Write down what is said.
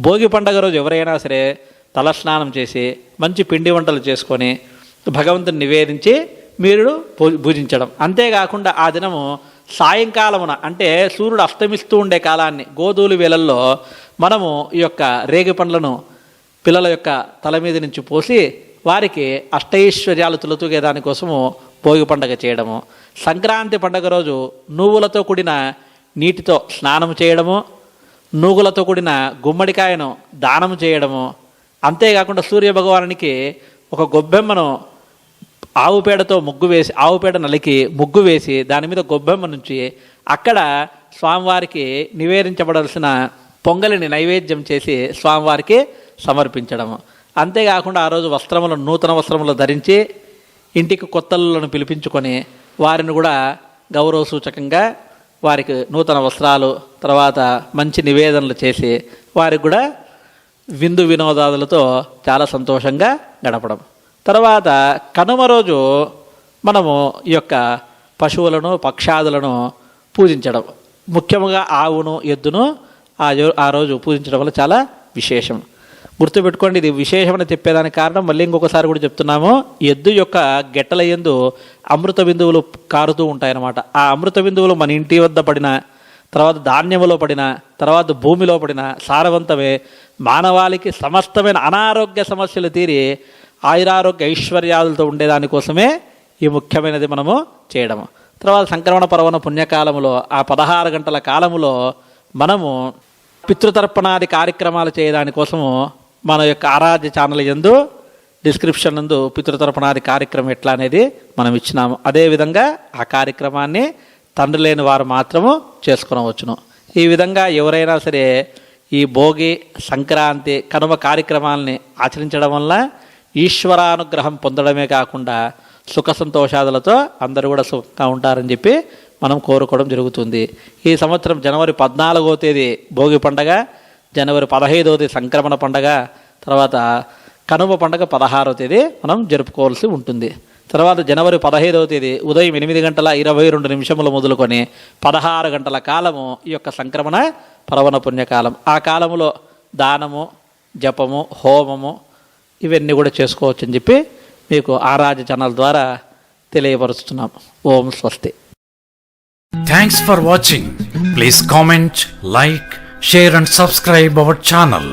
భోగి పండగ రోజు ఎవరైనా సరే తలస్నానం చేసి మంచి పిండి వంటలు చేసుకొని భగవంతుని నివేదించి మీరు పూజించడం. అంతేకాకుండా ఆ దినము సాయంకాలమున అంటే సూర్యుడు అస్తమిస్తూ ఉండే కాలాన్ని గోధూలి వేళల్లో మనము ఈ యొక్క రేగి పండ్లను పిల్లల యొక్క తల మీద నుంచి పోసి వారికి అష్టైశ్వర్యాలు తులతూగే దానికోసము భోగి పండగ చేయడము. సంక్రాంతి పండగ రోజు నువ్వులతో కూడిన నీటితో స్నానం చేయడము నూగులతో కూడిన గుమ్మడికాయను దానం చేయడము. అంతేకాకుండా సూర్య భగవానునికి ఒక గొబ్బెమ్మను ఆవు పేడతో ముగ్గు వేసి ఆవు పేడ నలికి ముగ్గు వేసి దాని మీద గొబ్బెమ్మ నుంచి అక్కడ స్వామివారికి నివేదించబడాల్సిన పొంగలిని నైవేద్యం చేసి స్వామివారికి సమర్పించడము. అంతేకాకుండా ఆ రోజు వస్త్రములు నూతన వస్త్రములు ధరించి ఇంటికి కొత్తలను పిలిపించుకొని వారిని కూడా గౌరవ సూచకంగా వారికి నూతన వస్త్రాలు తర్వాత మంచి నివేదనలు చేసి వారికి కూడా విందు వినోదాదులతో చాలా సంతోషంగా గడపడం. తర్వాత కనుమ రోజు మనము ఈ యొక్క పశువులను పక్షాదులను పూజించడం. ముఖ్యంగా ఆవును ఎద్దును ఆ ఆ రోజు పూజించడం వల్ల చాలా విశేషం. గుర్తుపెట్టుకోండి ఇది విశేషమని చెప్పేదానికి కారణం. మళ్ళీ ఇంకొకసారి కూడా చెప్తున్నాము ఎద్దు యొక్క గెట్టల ఎందు అమృత బిందువులు కారుతూ ఉంటాయన్నమాట. ఆ అమృత బిందువులు మన ఇంటి వద్ద పడిన తర్వాత ధాన్యములో పడిన తర్వాత భూమిలో పడిన సారవంతమే మానవాళికి సమస్తమైన అనారోగ్య సమస్యలు తీరి ఆయురారోగ్య ఐశ్వర్యాలతో ఉండేదానికోసమే ఈ ముఖ్యమైనది మనము చేయడము. తర్వాత సంక్రమణ పర్వణ పుణ్యకాలములో ఆ పదహారు గంటల కాలములో మనము పితృతర్పణాది కార్యక్రమాలు చేయడానికోసము మన యొక్క ఆరాధ్య ఛానల్ ఎందు డిస్క్రిప్షన్ నందు పితృతరపణాది కార్యక్రమం ఎట్లా అనేది మనం ఇచ్చినాము. అదేవిధంగా ఆ కార్యక్రమాన్ని తండ్రి లేని వారు మాత్రము చేసుకునవచ్చును. ఈ విధంగా ఎవరైనా సరే ఈ భోగి సంక్రాంతి కనుమ కార్యక్రమాలని ఆచరించడం వల్ల ఈశ్వరానుగ్రహం పొందడమే కాకుండా సుఖ సంతోషాదులతో అందరూ కూడా సుఖంగా ఉంటారని చెప్పి మనం కోరుకోవడం జరుగుతుంది. ఈ సంవత్సరం జనవరి పద్నాలుగో తేదీ భోగి పండగ జనవరి పదహైదవ తేదీ సంక్రమణ పండగ తర్వాత కనుమ పండుగ పదహారవ తేదీ మనం జరుపుకోవాల్సి ఉంటుంది. తర్వాత జనవరి పదహైదవ తేదీ ఉదయం ఎనిమిది గంటల ఇరవై రెండు నిమిషములు మొదలుకొని పదహారు గంటల కాలము ఈ యొక్క సంక్రమణ పరవణ పుణ్యకాలం. ఆ కాలములో దానము జపము హోమము ఇవన్నీ కూడా చేసుకోవచ్చు అని చెప్పి మీకు ఆరాధ్య ఛానల్ ద్వారా తెలియపరుస్తున్నాం. ఓం స్వస్తి. Thanks for watching please comment like share and subscribe our channel